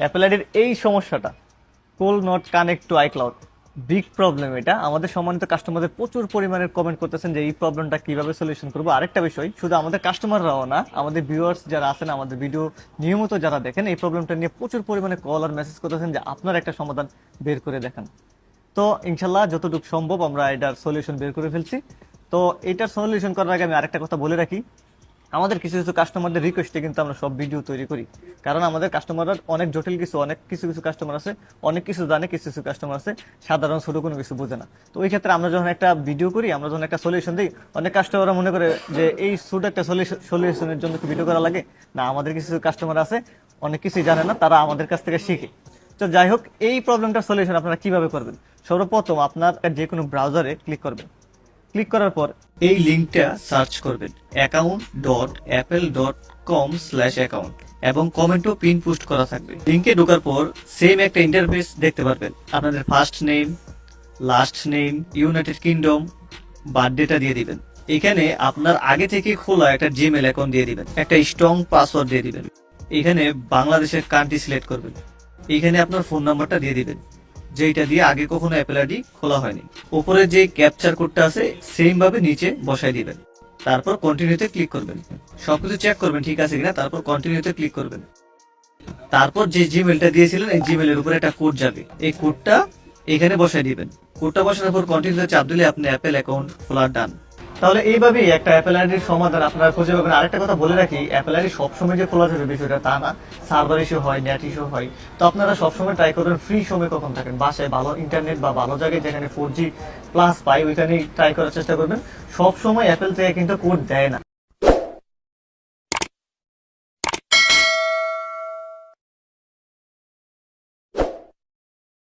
Apple আইডির এই সমস্যাটা could not connect to iCloud big problem এটা। আমাদের সম্মানিত কাস্টমারদের প্রচুর পরিমাণে কমেন্ট করতেছেন যে এই প্রবলেমটা কীভাবে সলিউশন করব। আরেকটা বিষয়, শুধু আমাদের কাস্টমাররাও না, আমাদের ভিউয়ার্স যারা আছেন, আমাদের ভিডিও নিয়মিত যারা দেখেন, এই প্রবলেমটা নিয়ে প্রচুর পরিমাণে কল আর মেসেজ করতেছেন যে আপনার একটা সমাধান বের করে দেখান। তো ইনশাল্লাহ যতটুকু সম্ভব আমরা এটার সলিউশন বের করে ফেলছি। তো এটার সলিউশন করার আগে আমি আরেকটা কথা বলে রাখি আমাদের কিছু কিছু কাস্টমারদের রিকোয়েস্টে কিন্তু আমরা সব ভিডিও তৈরি করি। কারণ আমাদের কাস্টমাররা অনেক জটিল কিছু, অনেক কিছু কিছু কাস্টমার আছে, অনেক কিছু জানে, কিছু কিছু কাস্টমার আছে, সাধারণ ছোট কোনো কিছু বোঝে না। তো ওই ক্ষেত্রে আমরা যখন একটা ভিডিও করি, আমরা যখন একটা সলিউশন দিই, অনেক কাস্টমাররা মনে করে যে এই ছোট একটা সলিউশনের জন্য ভিডিও করা লাগে? না, আমাদের কিছু কিছু কাস্টমার আছে, অনেক কিছুই জানে না, তারা আমাদের কাছ থেকে শিখে। তো যাই হোক, এই প্রবলেমটার সলিউশন আপনারা কীভাবে করবেন? সর্বপ্রথম আপনার যে কোনো ব্রাউজারে ক্লিক করবেন। ক্লিক করার পর এই লিঙ্কটা সার্চ করবেন account dot Apple dot com slash account এবং কমেন্টও পিন পোস্ট করা থাকবে। লিঙ্কে ঢোকার পর সেম একটা ইন্টারফেস দেখতে পারবেন। আপনাদের first name last name United Kingdom বার্থডেটা দিয়ে দিবেন। এখানে আপনার আগে থেকে খোলা একটা জিমেল অ্যাকাউন্ট দিয়ে দিবেন। একটা স্ট্রং পাসওয়ার্ড দিয়ে দিবেন। এখানে বাংলাদেশের কান্ট্রি সিলেক্ট করবেন। এখানে আপনার ফোন নাম্বারটা দিয়ে দিবেন। যেটা দিয়ে আগে কখনো অ্যাপেল আইডি খোলা হয়নি। উপরে যে ক্যাপচার কোডটা আছে সেম ভাবে নিচে বসাই দিবেন। তারপর কন্টিনিউতে ক্লিক করবেন। সবকিছু চেক করবেন, ঠিক আছে কিনা? তারপর কন্টিনিউতে ক্লিক করবেন। তারপর যে জিমেলটা দিয়েছিলেন, এই জিমেলের উপরে একটা কোড যাবে। এই কোডটা এখানে বসাই দিবেন। কোডটা বসানোর পর কন্টিনিউতে চাপ দিলে আপনি অ্যাপেল অ্যাকাউন্ট খোলা ডান তাহলে এইভাবেই একটা অ্যাপেল আইডির সমাধান আপনারা খুঁজে পাবেন। আরেকটা কথা বলে রাখি অ্যাপেল আইডি সবসময় যে খোলা যাবে বিষয়টা তা না। সার্ভার ইস্যু হয় নেট ইস্যু হয়। তো আপনারা সবসময় ট্রাই করবেন ফ্রি সময় কখন থাকেন? বাসায় ভালো ইন্টারনেট বা ভালো জায়গায় যেখানে ফোর জি প্লাস পাই, ওইখানেই ট্রাই করার চেষ্টা করবেন। সবসময় অ্যাপেল থেকে কিন্তু কোড দেয় না।